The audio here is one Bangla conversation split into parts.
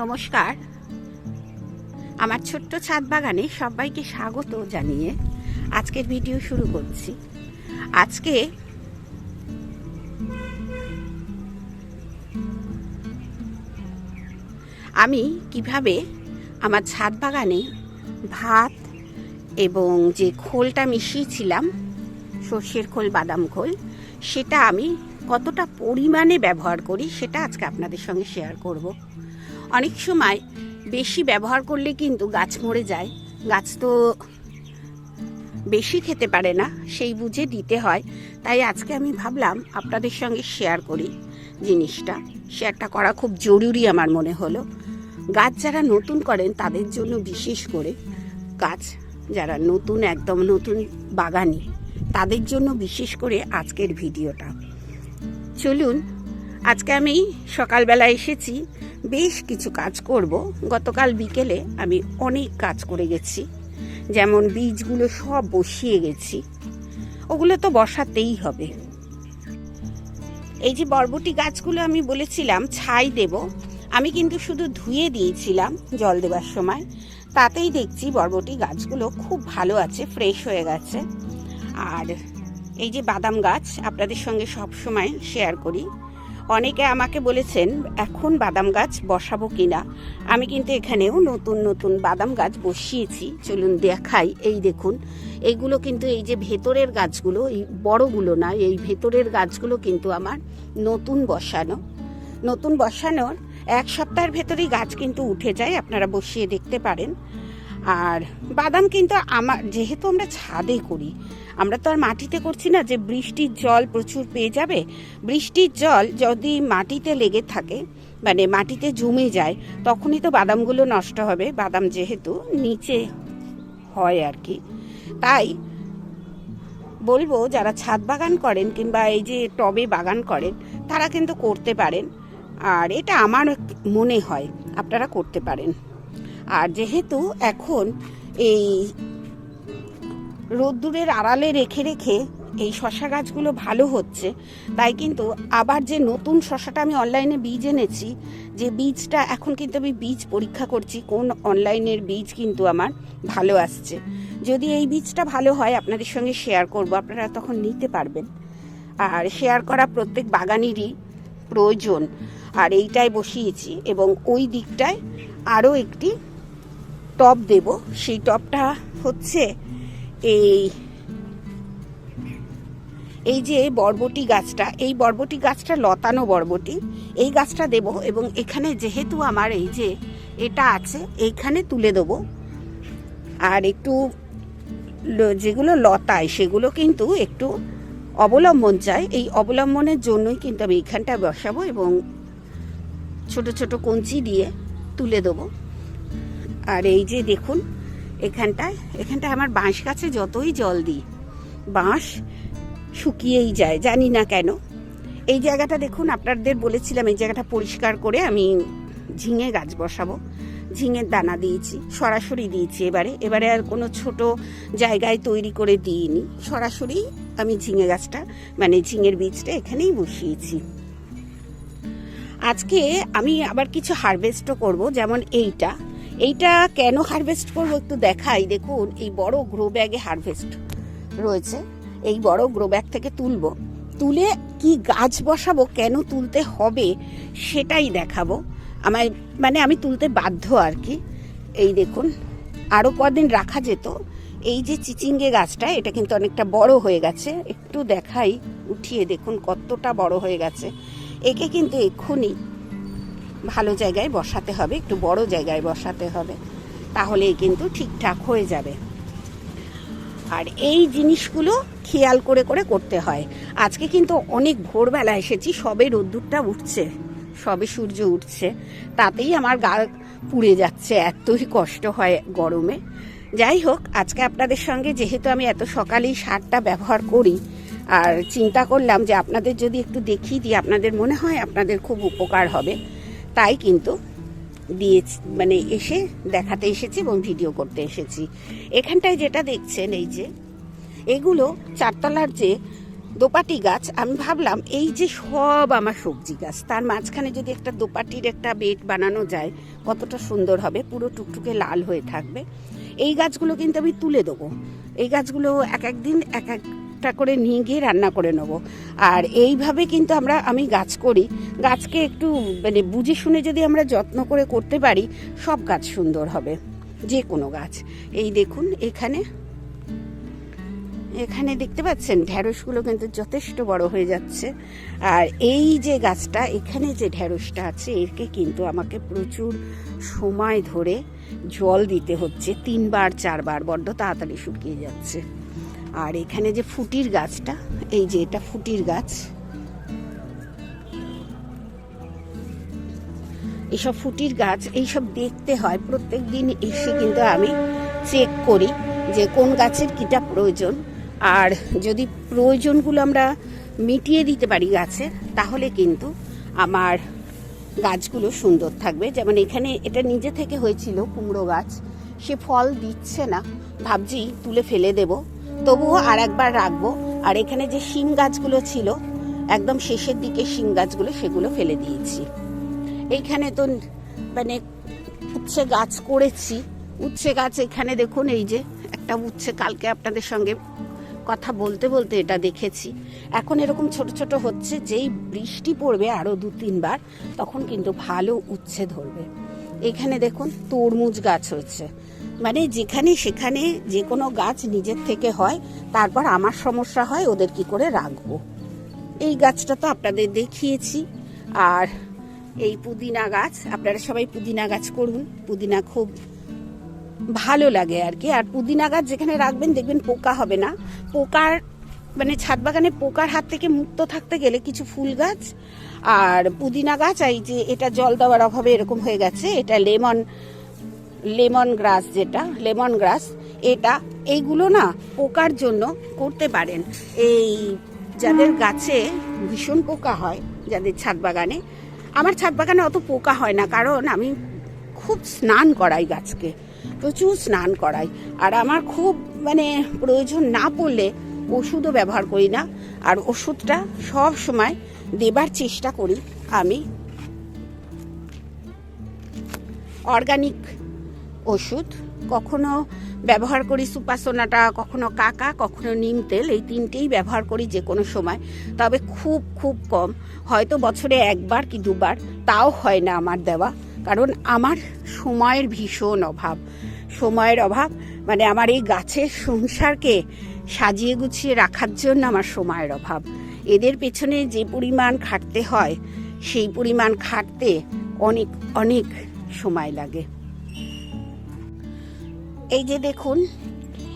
নমস্কার। আমার ছোট্ট ছাদ বাগানে সবাইকে স্বাগত জানিয়ে আজকের ভিডিও শুরু করছি। আজকে আমি কীভাবে আমার ছাদ বাগানে ভাত এবং যে খোলটা মিশিয়েছিলাম, সর্ষের খোল, বাদাম খোল, সেটা আমি কতটা পরিমাণে ব্যবহার করি সেটা আজকে আপনাদের সঙ্গে শেয়ার করব। অনেক সময় বেশি ব্যবহার করলে কিন্তু গাছ মরে যায়। গাছ তো বেশি খেতে পারে না, সেই বুঝে দিতে হয়। তাই আজকে আমি ভাবলাম আপনাদের সঙ্গে শেয়ার করি জিনিসটা। শেয়ারটা করা খুব জরুরি আমার মনে হলো। গাছ যারা নতুন করেন তাদের জন্য বিশেষ করে গাছ যারা নতুন, একদম নতুন বাগানি, তাদের জন্য বিশেষ করে আজকের ভিডিওটা। চলুন, আজকে আমি সকালবেলা এসেছি। বেশ কিছু কাজ করব। গতকাল বিকেলে আমি অনেক কাজ করে গেছি। যেমন বীজগুলো সব বসিয়ে গেছি। ওগুলো তো বসাতেই হবে। এই যে বরবটি গাছগুলো আমি বলেছিলাম, ছাই দেব। আমি কিন্তু শুধু ধুয়ে দিয়েছিলাম জল দেওয়ার সময়। তাতেই দেখছি বরবটি গাছগুলো খুব ভালো আছে, ফ্রেশ হয়ে গেছে। আর এই যে বাদাম গাছ আপনাদের সঙ্গে সব সময় শেয়ার করি। অনেকে আমাকে বলেছেন, এখন বাদাম গাছ বসাবো কিনা? আমি কিন্তু এখানেও নতুন নতুন বাদাম গাছ বসিয়েছি। চলুন দেখাই। এই দেখুন এইগুলো কিন্তু এই যে ভেতরের গাছগুলো, এই বড়গুলো না, এই ভেতরের গাছগুলো কিন্তু আমার নতুন বসানো। নতুন বসানোর এক সপ্তাহের ভেতরেই গাছ কিন্তু উঠে যায়, আপনারা বসিয়ে দেখতে পারেন। আর বাদাম কিন্তু আমার, যেহেতু আমরা ছাদে করি, আমরা তো আর মাটিতে করছি না যে বৃষ্টির জল প্রচুর পেয়ে যাবে। বৃষ্টির জল যদি মাটিতে লেগে থাকে মানে মাটিতে জমে যায়, তখনই তো বাদামগুলো নষ্ট হবে। বাদাম যেহেতু নিচে হয় আর কি। তাই বলব, যারা ছাদ বাগান করেন কিংবা এই যে টবে বাগান করেন, তারা কিন্তু করতে পারেন। আর এটা আমার মনে হয়, আপনারা করতে পারেন। আর যেহেতু এখন এই রোদ্দুরের আড়ালে রেখে রেখে এই শশা গাছগুলো ভালো হচ্ছে, তাই কিন্তু আবার যে নতুন শশাটা আমি অনলাইনে বীজ এনেছি, যে বীজটা এখন কিন্তু আমি বীজ পরীক্ষা করছি, কোন অনলাইনের বীজ কিন্তু আমার ভালো আসছে। যদি এই বীজটা ভালো হয়, আপনাদের সঙ্গে শেয়ার করব, আপনারা তখন নিতে পারবেন। আর শেয়ার করা প্রত্যেক বাগানেরই প্রয়োজন। আর এইটাই বসিয়েছি এবং ওই দিকটায় আরও একটি টব দেব। সেই টবটা হচ্ছে এই এই যে বরবটি গাছটা, এই বরবটি গাছটা লতানো বরবটি, এই গাছটা দেব এবং এখানে যেহেতু আমার এই যে এটা আছে, এইখানে তুলে দেবো। আর একটু যেগুলো লতায়, সেগুলো কিন্তু একটু অবলম্বন চাই। এই অবলম্বনের জন্যই কিন্তু আমি এইখানটা বসাবো এবং ছোট ছোট কঞ্চি দিয়ে তুলে দেবো। আর এই যে দেখুন, এখানটায় এখানটায় আমার বাঁশ গাছে যতই জল দিই, বাঁশ শুকিয়েই যায়, জানি না কেন। এই জায়গাটা দেখুন, আপনাদের বলেছিলাম এই জায়গাটা পরিষ্কার করে আমি ঝিঙে গাছ বসাবো। ঝিঙের দানা দিয়েছি, সরাসরি দিয়েছি এবারে। এবারে আর কোনো ছোট জায়গায় তৈরি করে দিইনি। সরাসরি আমি ঝিঙে গাছটা মানে ঝিঙের বীজটা এখানেই বসিয়েছি। আজকে আমি আবার কিছু হারভেস্টও করব, যেমন এইটা। এইটা কেন হারভেস্ট করব একটু দেখাই। দেখুন, এই বড় গ্রো ব্যাগে হারভেস্ট রয়েছে। এই বড় গ্রো ব্যাগ থেকে তুলবো। তুলে কি গাছ বসাবো, কেন তুলতে হবে সেটাই দেখাবো। আমার মানে আমি তুলতে বাধ্য আর কি। এই দেখুন আরও কদিন রাখা যেত। এই যে চিচিঙ্গে গাছটা, এটা কিন্তু অনেকটা বড় হয়ে গেছে। একটু দেখাই, উঠিয়ে দেখুন কতটা বড় হয়ে গেছে। একে কিন্তু এক্ষুনি ভালো জায়গায় বসাতে হবে, একটু বড় জায়গায় বসাতে হবে, তাহলেই কিন্তু ঠিকঠাক হয়ে যাবে। আর এই জিনিসগুলো খেয়াল করে করে করতে হয়। আজকে কিন্তু অনেক ভোরবেলা এসেছি, সবে রোদ্দুরটা উঠছে, সবে সূর্য উঠছে, তাতেই আমার গা পুড়ে যাচ্ছে, এতই কষ্ট হয় গরমে। যাই হোক, আজকে আপনাদের সঙ্গে যেহেতু আমি এত সকালেই সারটা ব্যবহার করি, আর চিন্তা করলাম যে আপনাদের যদি একটু দেখিয়ে দিই, আপনাদের মনে হয় আপনাদের খুব উপকার হবে। তাই কিন্তু দিয়েছি মানে এসে দেখাতে এসেছি এবং ভিডিও করতে এসেছি। এখানটায় যেটা দেখছেন এই যে, এগুলো চারতলার যে দোপাটি গাছ, আমি ভাবলাম এই যে সব আমার সবজি গাছ, তার মাঝখানে যদি একটা দোপাটির একটা বেড বানানো যায়, কতটা সুন্দর হবে, পুরো টুকটুকে লাল হয়ে থাকবে। এই গাছগুলো কিন্তু আমি তুলে দেবো। এই গাছগুলো এক একদিন এক এক একটা করে নিয়ে গিয়ে রান্না করে নেব। আর এইভাবে কিন্তু আমরা, আমি গাছ করি। গাছকে একটু মানে বুঝে শুনে যদি আমরা যত্ন করে করতে পারি, সব গাছ সুন্দর হবে। যে কোনো গাছ। এই দেখুন, এখানে এখানে দেখতে পাচ্ছেন ঢ্যাঁড়সগুলো কিন্তু যথেষ্ট বড় হয়ে যাচ্ছে। আর এই যে গাছটা, এখানে যে ঢ্যাঁড়সটা আছে একে কিন্তু আমাকে প্রচুর সময় ধরে জল দিতে হচ্ছে। তিনবার, চারবার, বড্ড তাড়াতাড়ি শুকিয়ে যাচ্ছে। আর এখানে যে ফুটির গাছটা, এই যে এটা ফুটির গাছ। এসব ফুটির গাছ, এইসব দেখতে হয়। প্রত্যেক দিন এসে কিন্তু আমি চেক করি যে কোন গাছের কিটা প্রয়োজন। আর যদি প্রয়োজনগুলো আমরা মিটিয়ে দিতে পারি গাছের তাহলে কিন্তু আমার গাছগুলো সুন্দর থাকবে। যেমন এখানে এটা নিজে থেকে হয়েছিল কুমড়ো গাছ। সে ফল দিচ্ছে না। ভাবছি তুলে ফেলে দেব। তবুও আর একবার রাখব। আর এখানে যে শিম গাছগুলো ছিল, একদম শেষের দিকে শিম গাছগুলো সেগুলো ফেলে দিয়েছি। এইখানে তো মানে উচ্ছে গাছ করেছি। উচ্ছে গাছ এখানে দেখুন, এই যে একটা উচ্ছে, কালকে আপনাদের সঙ্গে কথা বলতে বলতে এটা দেখেছি। এখন এরকম ছোট ছোট হচ্ছে, যেই বৃষ্টি পড়বে আরও দু, তিনবার, তখন কিন্তু ভালো উচ্ছে ধরবে। এখানে দেখুন, তরমুজ গাছ হচ্ছে মানে যেখানে সেখানে যে কোনো গাছ নিজের থেকে হয়, তারপর আমার সমস্যা হয়, ওদের কি করে রাখব? এই গাছটা তো আপনাদের দেখিয়েছি। আর এই পুদিনা গাছ, আপনারা সবাই পুদিনা গাছ করুন। পুদিনা খুব ভালো লাগে আর কি। আর পুদিনা গাছ যেখানে রাখবেন, দেখবেন পোকা হবে না। পোকার মানে ছাদ বাগানে পোকার হাত থেকে মুক্ত থাকতে গেলে কিছু ফুল গাছ আর পুদিনা গাছ, এই যে এটা জল দেওয়ার অভাবে এরকম হয়ে গেছে, এটা লেমন লেমন গ্রাস যেটা, লেমন গ্রাস, এটা, এইগুলো না পোকার জন্য করতে পারেন। এই যাদের গাছে ভীষণ পোকা হয়, যাদের ছাদ বাগানে, আমার ছাদ বাগানে অত পোকা হয় না, কারণ আমি খুব স্নান করাই গাছকে, প্রচুর স্নান করাই। আর আমার খুব মানে প্রয়োজন না পড়লে ওষুধও ব্যবহার করি না, আর ওষুধটা সব সময় দেবার চেষ্টা করি আমি। অর্গানিক ওষুধ, কখনো ব্যবহার করি সুপাসোনাটা, কখনো কাকা, কখনো নিম তেল, এই তিনটেই ব্যবহার করি যে কোনো সময়। তবে খুব খুব কম। হয়তো বছরে একবার কি দুবার, তাও হয় না আমার দেওয়া। কারণ আমার সময়ের ভীষণ অভাব। সময়ের অভাব মানে আমার এই গাছের সংসারকে সাজিয়ে গুছিয়ে রাখার জন্য আমার সময়ের অভাব। এদের পেছনে যে পরিমাণ খাটতে হয়, সেই পরিমাণ খাটতে অনেক অনেক সময় লাগে। এই যে দেখুন,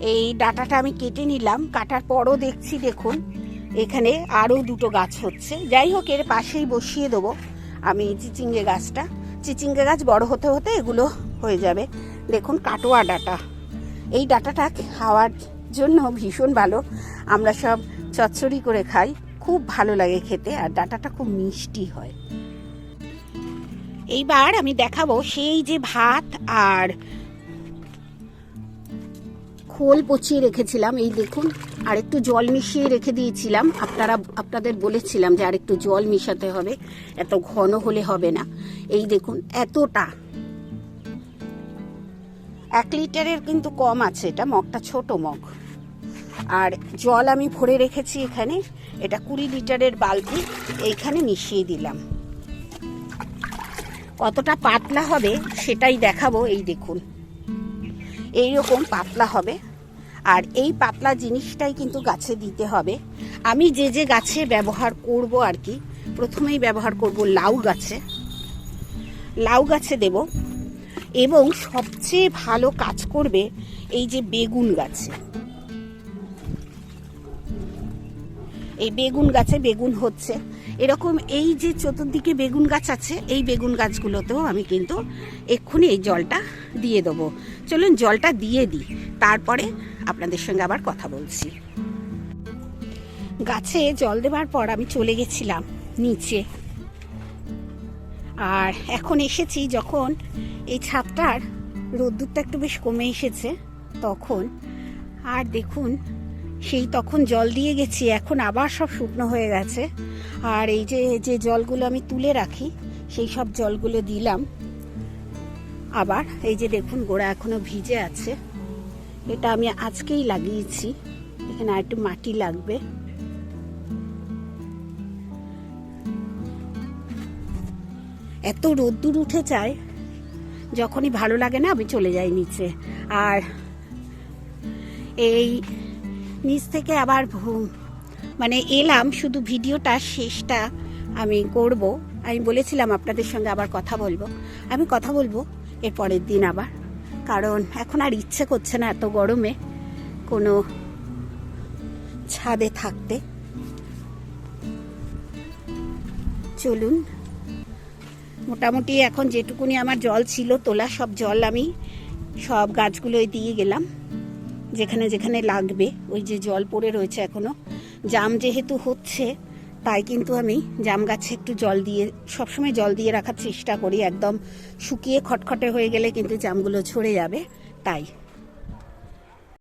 এই ডাটাটা আমি কেটে নিলাম, কাটার পরও দেখছি দেখুন, এখানে আরও দুটো গাছ হচ্ছে। যাই হোক, এর পাশেই বসিয়ে দেবো আমি চিচিঙ্গে গাছটা। চিচিঙ্গে গাছ বড় হতে হতে এগুলো হয়ে যাবে। দেখুন, কাটোয়া ডাটা। এই ডাটাটা খাওয়ার জন্য ভীষণ ভালো। আমরা সব চচ্চড়ি করে খাই, খুব ভালো লাগে খেতে, আর ডাটাটা খুব মিষ্টি হয়। এইবার আমি দেখাবো সেই যে ভাত আর খোল পচিয়ে রেখেছিলাম, এই দেখুন। আর একটু জল মিশিয়ে রেখে দিয়েছিলাম। আপনারা, আপনাদের বলেছিলাম যে আর একটু জল মিশাতে হবে, এত ঘন হলে হবে না। এই দেখুন, এতটা। এক লিটারের কিন্তু কম আছে, এটা মগটা ছোট মগ। আর জল আমি ভরে রেখেছি এখানে, এটা কুড়ি লিটারের বালতি, এইখানে মিশিয়ে দিলাম। কতটা পাতলা হবে সেটাই দেখাবো, এই দেখুন। এইরকম পাতলা হবে। আর এই পাতলা জিনিসটাই কিন্তু গাছে দিতে হবে। আমি যে যে গাছে ব্যবহার করব আর কি, প্রথমেই ব্যবহার করব লাউ গাছে। লাউ গাছে দেব এবং সবচেয়ে ভালো কাজ করবে এই যে বেগুন গাছে। এই বেগুন গাছে বেগুন হচ্ছে। এরকম এই যে চতুর্দিকে বেগুন গাছ আছে, এই বেগুন গাছগুলোতেও আমি কিন্তু এক্ষুনি এই জলটা দিয়ে দেবো। চলুন জলটা দিয়ে দিই, তারপরে আপনাদের সঙ্গে আবার কথা বলছি। গাছে জল দেওয়ার পর আমি চলে গেছিলাম নিচে। আর এখন এসেছি যখন এই ছাদটার রোদ্দুরটা একটু বেশ কমে এসেছে, তখন। আর দেখুন, সেই তখন জল দিয়ে গেছি, এখন আবার সব শুকনো হয়ে গেছে। আর এই যে যে জলগুলো আমি তুলে রাখি, সেই সব জলগুলো দিলাম। আবার এই যে দেখুন, গোড়া এখনও ভিজে আছে। এটা আমি আজকেই লাগিয়েছি। এখানে আর একটু মাটি লাগবে। এত রোদ্দুর উঠে যায়, যখনই ভালো লাগে না, আমি চলে যাই নিচে। আর এই নিচ থেকে আবার মানে এলাম শুধু ভিডিওটা শেষটা আমি করব। আমি বলেছিলাম আপনাদের সঙ্গে আবার কথা বলব। আমি কথা বলব এর পরের দিন আবার। কারণ এখন আর ইচ্ছে করছে না এত গরমে কোনো ছাদে থাকতে। চলুন। মোটামুটি এখন যেটুকুনি আমার জল ছিল, তোলা সব জল আমি সব গাছগুলোয় দিয়ে গেলাম। যেখানে যেখানে লাগবে, ওই যে জল পড়ে রয়েছে এখনও। জাম যেহেতু হচ্ছে, তাই কিন্তু আমি জাম গাছে একটু জল দিয়ে, সবসময় জল দিয়ে রাখার চেষ্টা করি। একদম শুকিয়ে খটখটে হয়ে গেলে কিন্তু জামগুলো ছড়ে যাবে, তাই।